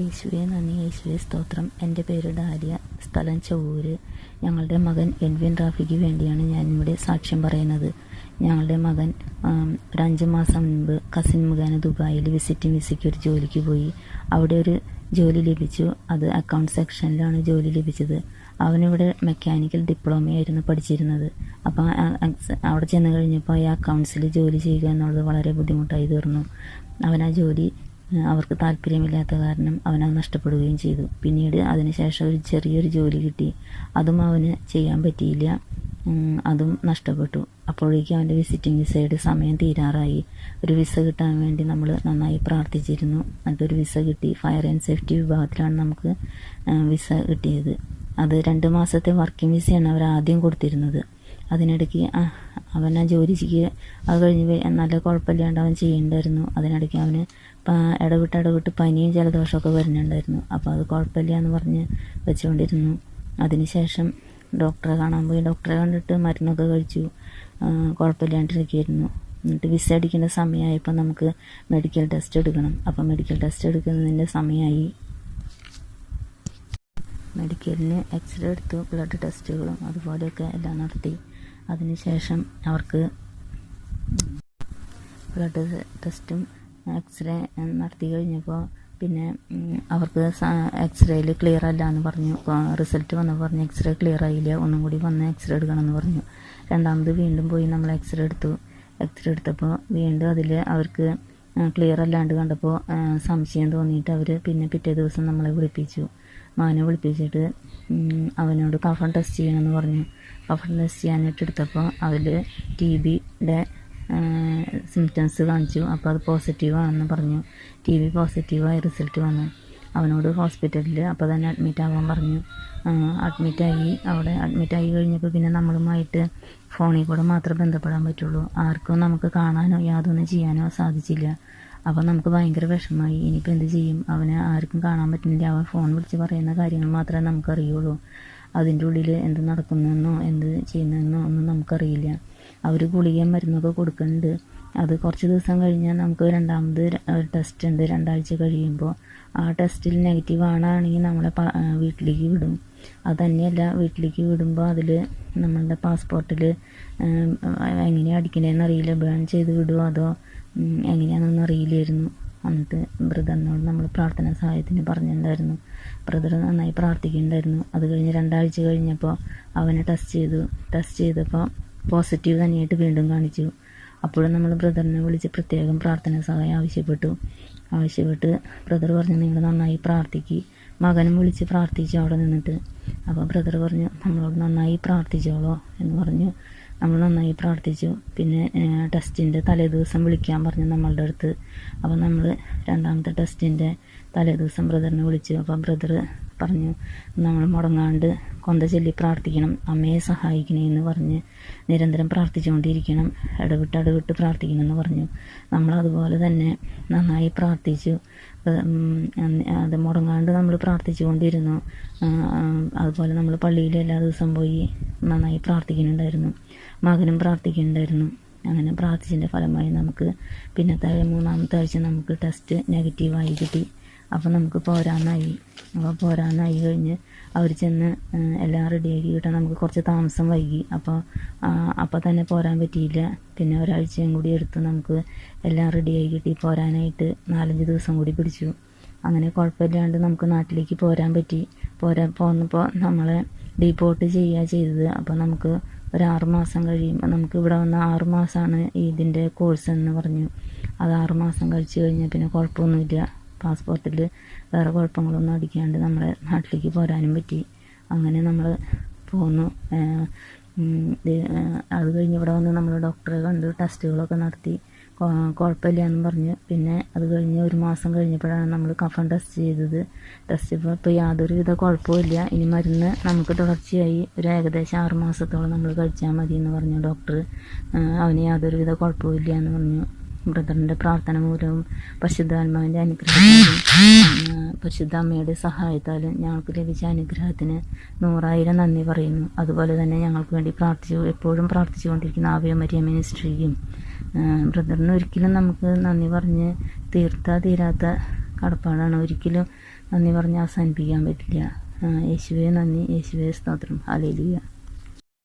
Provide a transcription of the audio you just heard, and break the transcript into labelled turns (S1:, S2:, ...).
S1: യേശുവെ നന്ദി യേശുവെ സ്തോത്രം. എന്റെ പേര് ഡാരിയ സ്ഥലം ചൊവ്വൂര് ഞങ്ങളുടെ മകൻ എൻവിൻ റാഫിക്ക് വേണ്ടിയാണ് ഞാൻ ഇവിടെ സാക്ഷ്യം പറയുന്നത്. ഞങ്ങളുടെ മകൻ ഒരു അഞ്ച് മാസം മുൻപ് കസിൻ മുഖേന ദുബായിൽ വിസിറ്റിംഗ് വിസയ്ക്ക് ഒരു ജോലിക്ക് പോയി. അവിടെ ഒരു ജോലി ലഭിച്ചു. അത് അക്കൗണ്ട് സെക്ഷനിലാണ് ജോലി ലഭിച്ചത്. അവനിവിടെ മെക്കാനിക്കൽ ഡിപ്ലോമയായിരുന്നു പഠിച്ചിരുന്നത്. അപ്പോൾ അവിടെ ചെന്ന് കഴിഞ്ഞപ്പോൾ ഈ അക്കൗണ്ട്സിൽ ജോലി ചെയ്യുക എന്നുള്ളത് വളരെ ബുദ്ധിമുട്ടായി തീർന്നു. അവൻ ആ ജോലി അവർക്ക് താല്പര്യമില്ലാത്ത കാരണം അവനത് നഷ്ടപ്പെടുകയും ചെയ്തു. പിന്നീട് അതിനുശേഷം ഒരു ചെറിയൊരു ജോലി കിട്ടി. അതും അവന് ചെയ്യാൻ പറ്റിയില്ല. അതും നഷ്ടപ്പെട്ടു. അപ്പോഴേക്കും അവന്റെ വിസിറ്റിംഗ് വിസയുടെ സമയം തീരാറായി. ഒരു വിസ കിട്ടാൻ വേണ്ടി നമ്മൾ നന്നായി പ്രാർത്ഥിച്ചിരുന്നു. എന്നിട്ടൊരു വിസ കിട്ടി. ഫയർ ആൻഡ് സേഫ്റ്റി വിഭാഗത്തിലാണ് നമുക്ക് വിസ കിട്ടിയത്. അത് രണ്ട് മാസത്തെ വർക്കിംഗ് വിസയാണ് അവർ ആദ്യം കൊടുത്തിരുന്നത്. അതിനിടയ്ക്ക് അവൻ ആ ജോലിക്ക് അത് കഴിഞ്ഞ് നല്ല കുഴപ്പമില്ലാണ്ട് അവൻ ചെയ്യേണ്ടായിരുന്നു. അതിനിടയ്ക്ക് അവന് ഇടവിട്ട് ഇടവിട്ട് പനിയും ജലദോഷമൊക്കെ വരുന്നുണ്ടായിരുന്നു. അപ്പോൾ അത് കുഴപ്പമില്ല എന്ന് പറഞ്ഞ് വെച്ചുകൊണ്ടിരുന്നു അതിനുശേഷം ഡോക്ടറെ കാണാൻ പോയി. ഡോക്ടറെ കണ്ടിട്ട് മരുന്നൊക്കെ കഴിച്ചു. കുഴപ്പമില്ലാണ്ടിരിക്കുകയായിരുന്നു. എന്നിട്ട് വിസ അടിക്കേണ്ട സമയമായപ്പോൾ നമുക്ക് മെഡിക്കൽ ടെസ്റ്റ് എടുക്കണം. അപ്പോൾ മെഡിക്കൽ ടെസ്റ്റ് എടുക്കുന്നതിന്റെ സമയമായി. മെഡിക്കലിന് എക്സ്റേ എടുത്തു. ബ്ലഡ് ടെസ്റ്റുകളും അതുപോലെയൊക്കെ എല്ലാം നടത്തി. അതിനുശേഷം അവർക്ക് ബ്ലഡ് ടെസ്റ്റും എക്സ്റേ നടത്തി കഴിഞ്ഞപ്പോൾ പിന്നെ അവർക്ക് എക്സ്റേയിൽ ക്ലിയർ അല്ല എന്ന് പറഞ്ഞു റിസൾട്ട് വന്നപ്പോൾ പറഞ്ഞു എക്സ്റേ ക്ലിയർ ആയില്ല ഒന്നും കൂടി വന്ന് എക്സ്റേ എടുക്കണം എന്ന് പറഞ്ഞു. രണ്ടാമത് വീണ്ടും പോയി നമ്മൾ എക്സ്റേ എടുത്തു. എക്സ്റേ എടുത്തപ്പോൾ വീണ്ടും അതിൽ അവർക്ക് ക്ലിയർ അല്ലാണ്ട് കണ്ടപ്പോൾ സംശയം തോന്നിയിട്ട് അവർ പിന്നെ പിറ്റേ ദിവസം നമ്മളെ വിളിപ്പിച്ചു. മാനെ വിളിപ്പിച്ചിട്ട് അവനോട് കഫൺ ടെസ്റ്റ് ചെയ്യണമെന്ന് പറഞ്ഞു. കഫൺ ടെസ്റ്റ് ചെയ്യാനായിട്ട് എടുത്തപ്പോൾ അതിൽ ടി ബിയുടെ സിംറ്റംസ് കാണിച്ചു. അപ്പോൾ അത് പോസിറ്റീവ് ആണെന്ന് പറഞ്ഞു. ടി ബി പോസിറ്റീവായി റിസൾട്ട് വന്നു. അവനോട് ഹോസ്പിറ്റലിൽ അപ്പോൾ തന്നെ അഡ്മിറ്റ് ആവാൻ പറഞ്ഞു. അഡ്മിറ്റായി അവിടെ അഡ്മിറ്റായി കഴിഞ്ഞപ്പോൾ പിന്നെ നമ്മളുമായിട്ട് ഫോണിൽ കൂടെ മാത്രമേ ബന്ധപ്പെടാൻ പറ്റുള്ളൂ. ആർക്കും നമുക്ക് കാണാനോ യാതൊന്നും ചെയ്യാനോ സാധിച്ചില്ല. അപ്പോൾ നമുക്ക് ഭയങ്കര വിഷമമായി. ഇനിയിപ്പോൾ എന്ത് ചെയ്യും? അവനെ ആർക്കും കാണാൻ പറ്റുന്നില്ല. അവൻ ഫോൺ വിളിച്ച് പറയുന്ന കാര്യങ്ങൾ മാത്രമേ നമുക്കറിയുള്ളൂ. അതിന്റെ ഉള്ളിൽ എന്ത് നടക്കുന്നതെന്നോ എന്ത് ചെയ്യുന്നതെന്നോ ഒന്നും നമുക്കറിയില്ല. അവർ ഗുളികയും മരുന്നൊക്കെ കൊടുക്കുന്നുണ്ട്. അത് കുറച്ച് ദിവസം കഴിഞ്ഞാൽ നമുക്ക് രണ്ടാമത് ടെസ്റ്റ് ഉണ്ട്. രണ്ടാഴ്ച കഴിയുമ്പോൾ ആ ടെസ്റ്റിൽ നെഗറ്റീവ് ആണെങ്കിൽ നമ്മളെ വീട്ടിലേക്ക് വിടും. അത് തന്നെയല്ല വീട്ടിലേക്ക് വിടുമ്പോൾ അതിൽ നമ്മളുടെ പാസ്പോർട്ടിൽ എങ്ങനെയാണ് അടിക്കണേന്ന് അറിയില്ല ബേൺ ചെയ്ത് വിടുമോ അതോ ഉം, എങ്ങനെയാണെന്നൊന്നും അറിയില്ലായിരുന്നു. എന്നിട്ട് ബ്രദറിനോട് നമ്മൾ പ്രാർത്ഥന സഹായത്തിന് പറഞ്ഞിട്ടുണ്ടായിരുന്നു. ബ്രദർ നന്നായി പ്രാർത്ഥിക്കുന്നുണ്ടായിരുന്നു. അത് കഴിഞ്ഞ് രണ്ടാഴ്ച കഴിഞ്ഞപ്പോൾ അവനെ ടെസ്റ്റ് ചെയ്തു. ടെസ്റ്റ് ചെയ്തപ്പോൾ പോസിറ്റീവ് തന്നെയായിട്ട് വീണ്ടും കാണിച്ചു. അപ്പോഴും നമ്മൾ ബ്രദറിനെ വിളിച്ച് പ്രത്യേകം പ്രാർത്ഥന സഹായം ആവശ്യപ്പെട്ടു. ആവശ്യപ്പെട്ട് ബ്രദർ പറഞ്ഞു നിങ്ങൾ നന്നായി പ്രാർത്ഥിക്ക്. മകനും വിളിച്ച് പ്രാർത്ഥിച്ചു അവിടെ നിന്നിട്ട്. അപ്പോൾ ബ്രദർ പറഞ്ഞു നമ്മളോട് നന്നായി പ്രാർത്ഥിച്ചോളോ എന്ന് പറഞ്ഞു. നമ്മൾ നന്നായി പ്രാർത്ഥിച്ചു പിന്നെ ടെസ്റ്റിന്റെ തലേദിവസം വിളിക്കാൻ പറഞ്ഞു നമ്മളുടെ അടുത്ത്. അപ്പോൾ നമ്മൾ രണ്ടാമത്തെ ടെസ്റ്റിന്റെ തലേദിവസം ബ്രദറിനെ വിളിച്ചു. അപ്പോൾ ബ്രദർ പറഞ്ഞു. നമ്മൾ മുടങ്ങാണ്ട് കൊന്ത ചൊല്ലി പ്രാർത്ഥിക്കണം. അമ്മയെ സഹായിക്കണേ എന്ന് പറഞ്ഞ് നിരന്തരം പ്രാർത്ഥിച്ചുകൊണ്ടിരിക്കണം. ഇടവിട്ട് ഇടവിട്ട് പ്രാർത്ഥിക്കണം എന്ന് പറഞ്ഞു. നമ്മളതുപോലെ തന്നെ നന്നായി പ്രാർത്ഥിച്ചു. അത് മുടങ്ങാണ്ട് നമ്മൾ പ്രാർത്ഥിച്ചുകൊണ്ടിരുന്നു. ആ, ആ, അതുപോലെ നമ്മൾ പള്ളിയിൽ എല്ലാ ദിവസവും പോയി നന്നായി പ്രാർത്ഥിക്കുന്നുണ്ടായിരുന്നു. മകനും പ്രാർത്ഥിക്കുന്നുണ്ടായിരുന്നു. അങ്ങനെ പ്രാർത്ഥിച്ചതിന്റെ ഫലമായി നമുക്ക് പിന്നത്തെ മൂന്നാമത്തെ ആഴ്ച നമുക്ക് ടെസ്റ്റ് നെഗറ്റീവായി കിട്ടി. അപ്പോൾ നമുക്ക് പോരാന്നായി അപ്പോൾ പോരാന്നായി കഴിഞ്ഞ് അവർ ചെന്ന് എല്ലാം റെഡിയാക്കി കിട്ടാൻ നമുക്ക് കുറച്ച് താമസം വൈകി. അപ്പോൾ അപ്പോൾ തന്നെ പോരാൻ പറ്റിയില്ല. പിന്നെ ഒരാഴ്ചയും കൂടി എടുത്ത് നമുക്ക് എല്ലാം റെഡിയായി കിട്ടി. പോരാനായിട്ട് നാലഞ്ച് ദിവസം കൂടി പിടിച്ചു. അങ്ങനെ കുഴപ്പമില്ലാണ്ട് നമുക്ക് നാട്ടിലേക്ക് പോരാൻ പറ്റി. പോരാൻ പോന്നപ്പോൾ നമ്മളെ ഡീപ്പോർട്ട് ചെയ്യുക ചെയ്തത്. അപ്പോൾ നമുക്ക് ഒരു ആറുമാസം കഴിയുമ്പോൾ നമുക്ക് ഇവിടെ വന്ന ആറുമാസമാണ് ഇതിന്റെ കോഴ്സ് എന്ന് പറഞ്ഞു. അത് ആറുമാസം കഴിച്ച് കഴിഞ്ഞാൽ പിന്നെ കുഴപ്പമൊന്നുമില്ല. പാസ്പോർട്ടിൽ വേറെ കുഴപ്പങ്ങളൊന്നും അടിക്കാണ്ട് നമ്മളെ നാട്ടിലേക്ക് പോരാനും പറ്റി. അങ്ങനെ നമ്മൾ പോന്നു. അത് കഴിഞ്ഞ് ഇവിടെ വന്ന് നമ്മൾ ഡോക്ടറെ കണ്ട്. ടെസ്റ്റുകളൊക്കെ നടത്തി. കുഴപ്പമില്ല എന്ന് പറഞ്ഞ്. പിന്നെ അത് കഴിഞ്ഞ് ഒരു മാസം കഴിഞ്ഞപ്പോഴാണ് നമ്മൾ കഫൺ ടെസ്റ്റ് ചെയ്തത്. ടെസ്റ്റ് ഇപ്പോൾ ഇപ്പോൾ യാതൊരുവിധ കുഴപ്പമില്ല ഇനി മരുന്ന് നമുക്ക് തുടർച്ചയായി ഒരു ഏകദേശം ആറ് മാസത്തോളം നമ്മൾ കഴിച്ചാൽ മതി എന്ന് പറഞ്ഞു ഡോക്ടർ അവന് യാതൊരുവിധ കുഴപ്പമില്ല എന്ന് പറഞ്ഞു. ബ്രദറിന്റെ പ്രാർത്ഥന മൂലവും പരിശുദ്ധാത്മാവിന്റെ അനുഗ്രഹത്താലും പരിശുദ്ധ അമ്മയുടെ സഹായത്താലും ഞങ്ങൾക്ക് ലഭിച്ച അനുഗ്രഹത്തിന് നൂറായിരം നന്ദി പറയുന്നു. അതുപോലെ തന്നെ ഞങ്ങൾക്ക് വേണ്ടി പ്രാർത്ഥിച്ചു എപ്പോഴും പ്രാർത്ഥിച്ചുകൊണ്ടിരിക്കുന്ന ആവിയ മരിയ മിനിസ്ട്രിയും ബ്രദറിന് ഒരിക്കലും നമുക്ക് നന്ദി പറഞ്ഞ് തീർത്താ തീരാത്ത കടപ്പാടാണ്. ഒരിക്കലും നന്ദി പറഞ്ഞ് അവസാനിപ്പിക്കാൻ പറ്റില്ല. യേശുവേ നന്ദി യേശുവേ സ്തോത്രം. ഹാലേലുയ